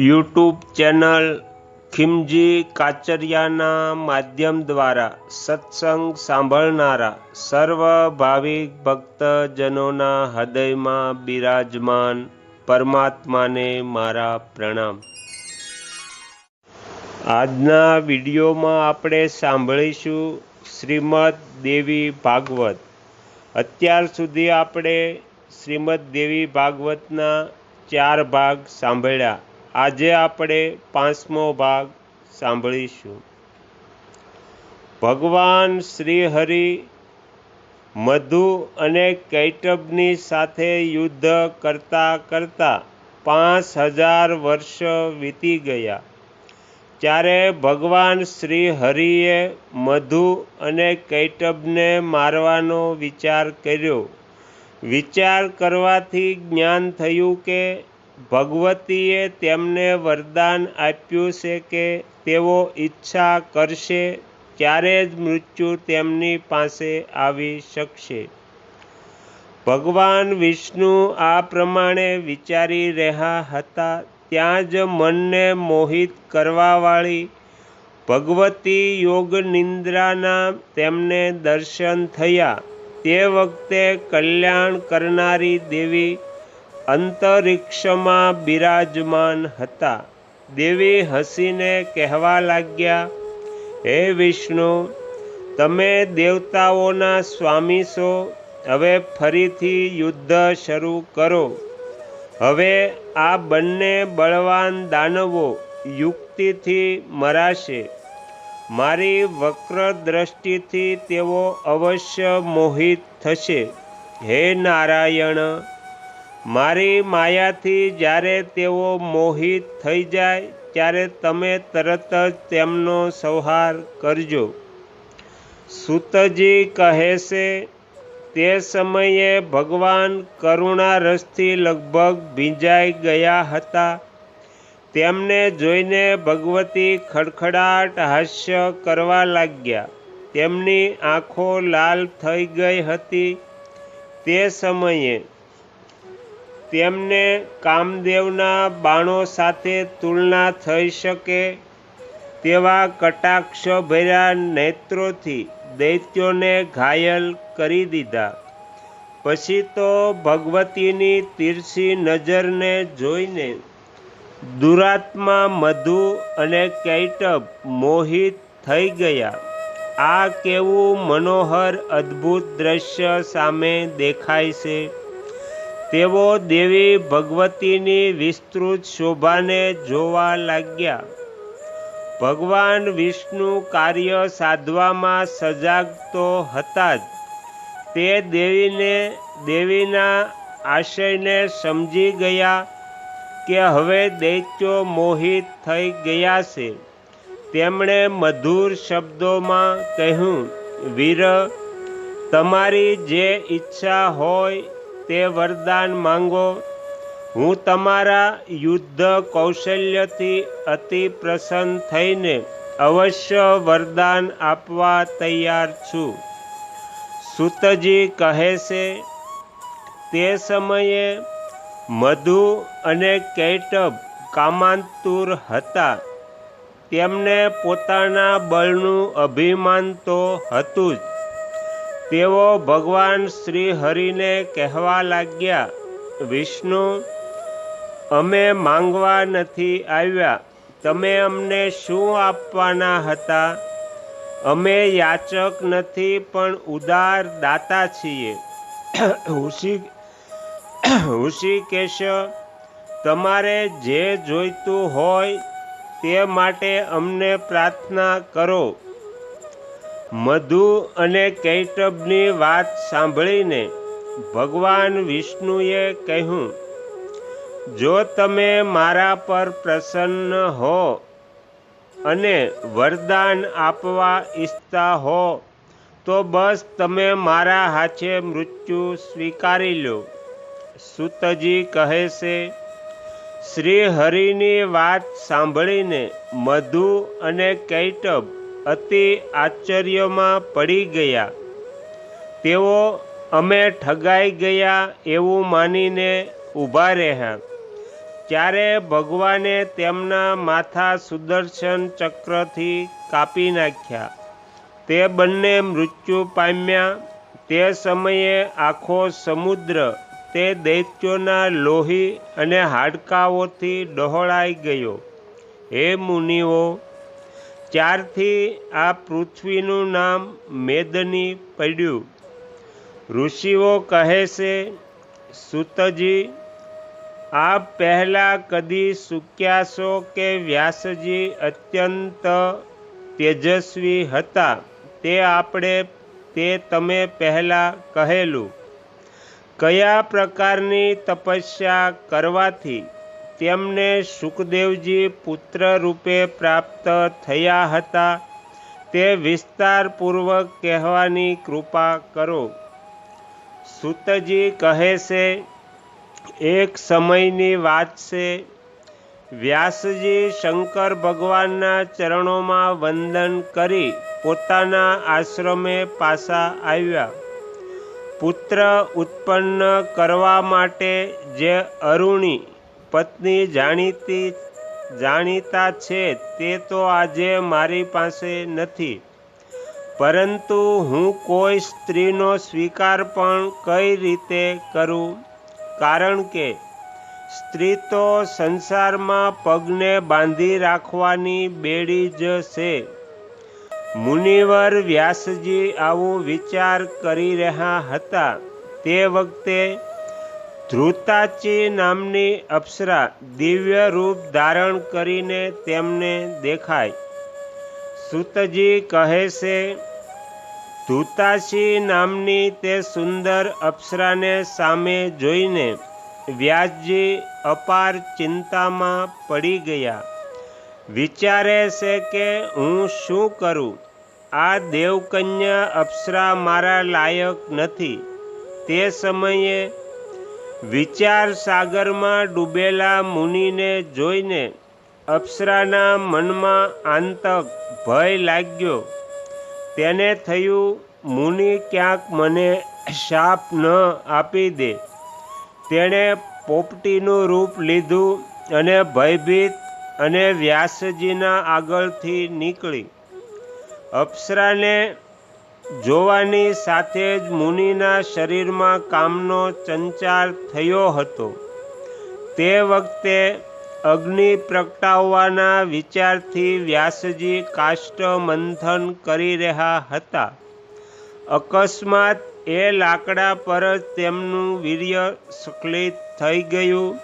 YouTube channel ખિમજી કાચરિયાના માધ્યમ દ્વારા સત્સંગ સાંભળનારા સર્વ ભાવિક ભક્તજનોના હૃદયમાં બિરાજમાન પરમાત્માને મારા પ્રણામ. આજના વિડીયોમાં આપણે સાંભળીશું શ્રીમદ દેવી ભાગવત. અત્યાર સુધી આપણે શ્રીમદ દેવી ભાગવતના ચાર ભાગ સાંભળ્યા. આજે આપણે પાંચમો ભાગ સાંભળીશું. ભગવાન શ્રી હરિ મધુ અને કૈટબની સાથે યુદ્ધ કરતા કરતા પાંચ હજાર વર્ષ વીતી ગયા. ત્યારે ભગવાન શ્રી હરિએ મધુ અને કૈટબને મારવાનો વિચાર કર્યો. વિચાર કરવાથી જ્ઞાન થયું કે ભગવતીએ તેમને વરદાન આપ્યું છે કે તેઓ ઈચ્છા કરશે ત્યારે જ મૃત્યુ તેમની પાસે આવી શકશે. ભગવાન વિષ્ણુ આ પ્રમાણે વિચારી રહ્યા હતા, ત્યાં જ મનને મોહિત કરવાવાળી ભગવતી યોગ નિંદ્રાના તેમને દર્શન થયા. તે વખતે કલ્યાણ કરનારી દેવી અંતરિક્ષમાં બિરાજમાન હતા. દેવી હસીને કહેવા લાગ્યા, હે વિષ્ણુ, તમે દેવતાઓના સ્વામી છો. હવે ફરીથી યુદ્ધ શરૂ કરો. હવે આ બંને બળવાન દાનવો યુક્તિથી મરાશે. મારી વક્ર દ્રષ્ટિથી તેઓ અવશ્ય મોહિત થશે. હે નારાયણ મારી માયાથી જ્યારે તેઓ મોહિત થઈ જાય, ત્યારે તમે તરત જ તેમનો સંહાર કરજો. સુતજી કહે છે, તે સમયે ભગવાન કરુણા રસથી લગભગ ભીંજાઈ ગયા હતા. તેમને જોઈને ભગવતી ખડખડાટ હાસ્ય કરવા લાગ્યા. તેમની આંખો લાલ થઈ ગઈ હતી. તે સમયે તેમને કામદેવના બાણો સાથે તુલના થઈ શકે તેવા કટાક્ષભર્યા નેત્રોથી દૈત્યોને ઘાયલ કરી દીધા. પછી તો ભગવતીની તીરસી નજરને જોઈને દુરાત્મા મધુ અને કૈટબ મોહિત થઈ ગયા. આ કેવું મનોહર અદ્ભુત દ્રશ્ય સામે દેખાય છે. તેઓ દેવી ભગવતીની વિસ્તૃત શોભાને જોવા લાગ્યા. ભગવાન વિષ્ણુ કાર્ય સાધવામાં સજાગ તો હતા જ. તે દેવીને, દેવીના આશયને સમજી ગયા કે હવે દૈત્યો મોહિત થઈ ગયા છે. તેમણે મધુર શબ્દોમાં કહ્યું, વીર, તમારી જે ઈચ્છા હોય તે વરદાન માંગો. હું તમારા યુદ્ધ કૌશલ્યથી અતિ પ્રસન્ન થઈને અવશ્ય વરદાન આપવા તૈયાર છું. સુતજી કહે છે, તે સમયે મધુ અને કૈટબ કામાંતુર હતા. તેમને પોતાના બળનું અભિમાન તો હતું જ. તેઓ ભગવાન શ્રી હરિને કહેવા લાગ્યા, વિષ્ણુ, અમે માંગવા નથી આવ્યા. તમે અમને શું આપવાના હતા? અમે યાચક નથી, પણ ઉદાર દાતા છીએ. હુશીકેશ તમારે જે જોઈતું હોય તે માટે અમને પ્રાર્થના કરો. મધુ અને કૈટબની વાત સાંભળીને ભગવાન વિષ્ણુએ કહ્યું, જો તમે મારા પર પ્રસન્ન હો અને વરદાન આપવા ઈચ્છતા હો, તો બસ તમે મારા હાથે મૃત્યુ સ્વીકારી લો. સુતજી કહે છે શ્રી હરિની વાત સાંભળીને મધુ અને કૈટબ અતિ આશ્ચર્યમાં પડી ગયા. તેઓ, અમે ઠગાઈ ગયા એવું માનીને ઊભા રહ્યા. ત્યારે ભગવાને તેમના માથા સુદર્શન ચક્રથી કાપી નાખ્યા. તે બંને મૃત્યુ પામ્યા. તે સમયે આખો સમુદ્ર તે દૈત્યોના લોહી અને હાડકાઓથી ડહોળાઈ ગયો. હે મુનિઓ ત્યારથી આ પૃથ્વીનું નામ મેદની પડ્યું. ઋષિઓ કહે છે, સુતજી આપ પહેલાં કદી સુક્યા કે વ્યાસજી અત્યંત તેજસ્વી હતા? તે આપણે, તે તમે પહેલાં કહેલું. કયા પ્રકારની તપસ્યા કરવાથી? તેમને સુખદેવજી પુત્ર રૂપે પ્રાપ્ત થયા હતા. તે વિસ્તારપૂર્વક કહેવાની કૃપા કરો. સુતજી કહે છે, એક સમયની વાત છે. વ્યાસજી શંકર ભગવાનના ચરણોમાં વંદન કરી પોતાના આશ્રમે પાછા આવ્યા. પુત્ર ઉત્પન્ન કરવા માટે જે અરુણી પત્ની જાણીતી જાણીતા છે તે તો આજે મારી પાસે નથી. પરંતુ હું કોઈ સ્ત્રીનો સ્વીકાર પણ કઈ રીતે કરું? કારણ કે સ્ત્રી તો સંસારમાં પગને બાંધી રાખવાની બેડી જ છે. મુનિવર વ્યાસજી આવું વિચાર કરી રહ્યા હતા. તે વખતે ધ્રુતાચી નામની અપ્સરા દિવ્ય રૂપ ધારણ કરીને તેમને દેખાય. સુતજી કહે છે ધૂતાશી નામની તે સુંદર અપ્સરાને સામે જોઈને વ્યાસજી અપાર ચિંતામાં પડી ગયા. વિચારે છે કે હું શું કરું? આ દેવકન્યા અપ્સરા મારા લાયક નથી. તે સમયે વિચાર સાગરમાં ડૂબેલા મુનિને જોઈને અપ્સરાના મનમાં આંતક ભય લાગ્યો. તેને થયું, મુનિ ક્યાંક મને શાપ ન આપી દે. તેણે પોપટીનું રૂપ લીધું અને ભયભીત અને વ્યાસજીના આગળથી નીકળી. અપ્સરાને જોવાની સાથે જ મુનિના શરીરમાં કામનો ચંચાર થયો હતો. તે વખતે અગ્નિ પ્રગટાવવાના વિચારથી વ્યાસજી કાષ્ટ મંથન કરી રહ્યા હતા. અકસ્માત એ લાકડા પર જ તેમનું વીર્ય સ્કલિત થઈ ગયું.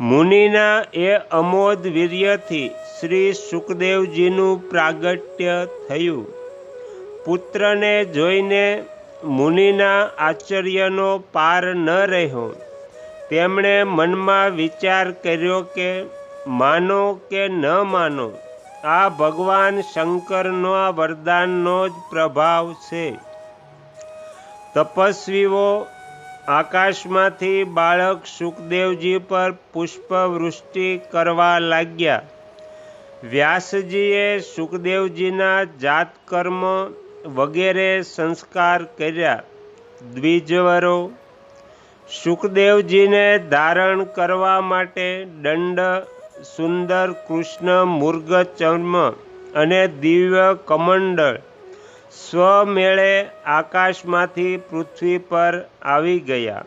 મુનિના એ અમોદ વીર્યથી શ્રી સુખદેવજીનું પ્રાગટ્ય થયું. પુત્રને જોઈને મુનિના આશ્ચર્યનો પાર ન રહ્યો. તેમણે મનમાં વિચાર કર્યો કે, માનો કે ન માનો, આ ભગવાન શંકરનો આ વરદાનનો જ પ્રભાવ છે. તપસ્વીઓ આકાશમાંથી બાળક સુખદેવજી પર પુષ્પવૃષ્ટિ કરવા લાગ્યા. વ્યાસજીએ સુખદેવજીના જાતકર્મ વગેરે સંસ્કાર કર્યા. દ્વિજવરો, સુખદેવજીને ધારણ કરવા માટે દંડ, સુંદર કૃષ્ણ મુર્ગ ચર્મ અને દિવ્ય કમંડળ સ્વમેળે આકાશમાંથી પૃથ્વી પર આવી ગયા.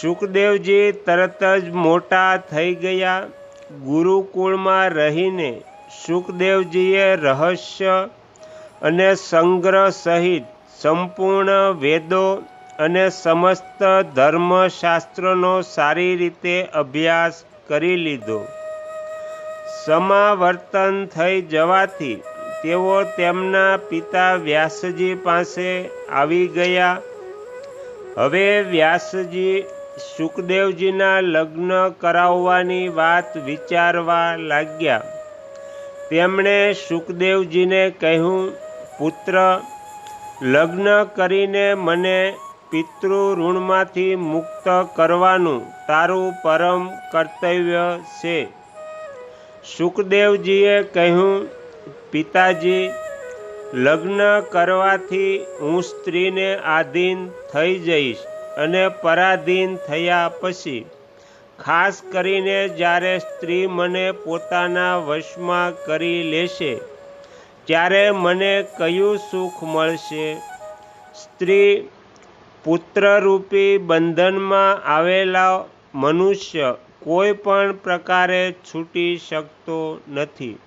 સુખદેવજી તરત જ મોટા થઈ ગયા. ગુરુકુળમાં રહીને સુખદેવજીએ રહસ્ય અને સંગ્રહ સહિત સંપૂર્ણ વેદો અને સમસ્ત ધર્મશાસ્ત્રનો સારી રીતે અભ્યાસ કરી લીધો. સમાવર્તન થઈ જવાથી તેઓ તેમના પિતા વ્યાસજી પાસે આવી ગયા. હવે વ્યાસજી સુખદેવજીના લગ્ન કરાવવાની વાત વિચારવા લાગ્યા. તેમણે સુખદેવજીને કહ્યું પુત્ર, લગ્ન કરીને મને પિતૃ ઋણમાંથી મુક્ત કરવાનું તારું પરમ કર્તવ્ય છે. સુખદેવજીએ કહ્યું, પિતાજી, લગ્ન કરવાથી હું સ્ત્રીને આધીન થઈ જઈશ અને પરાધીન થયા પછી, ખાસ કરીને જ્યારે સ્ત્રી મને પોતાના વશમાં કરી લેશે ત્યારે મને કયું સુખ મળશે? સ્ત્રી પુત્રરૂપી બંધનમાં આવેલા મનુષ્ય કોઈ પણ પ્રકારે છૂટી શકતો નથી.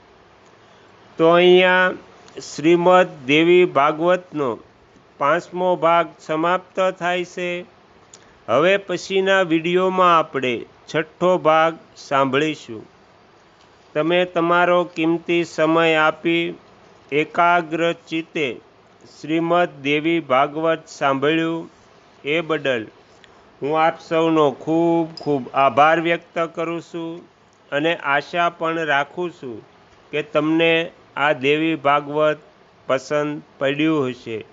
તો અહીંયા શ્રીમદ દેવી ભાગવતનો પાંચમો ભાગ સમાપ્ત થાય છે. હવે પછીના વિડીયોમાં આપણે છઠ્ઠો ભાગ સાંભળીશું. તમે તમારો કિંમતી સમય આપી એકાગ્ર ચિત્તે શ્રીમદ દેવી ભાગવત સાંભળ્યું એ બદલ હું આપ સૌનો ખૂબ ખૂબ આભાર વ્યક્ત કરું છું અને આશા પણ રાખું છું કે તમને આ દેવી ભાગવત પસંદ પડ્યું હશે.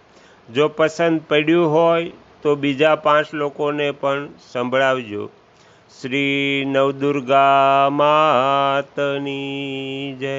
જો પસંદ પડ્યું હોય તો બીજા પાંચ લોકોને પણ સંભળાવજો. શ્રી નવદુર્ગા માતની જય.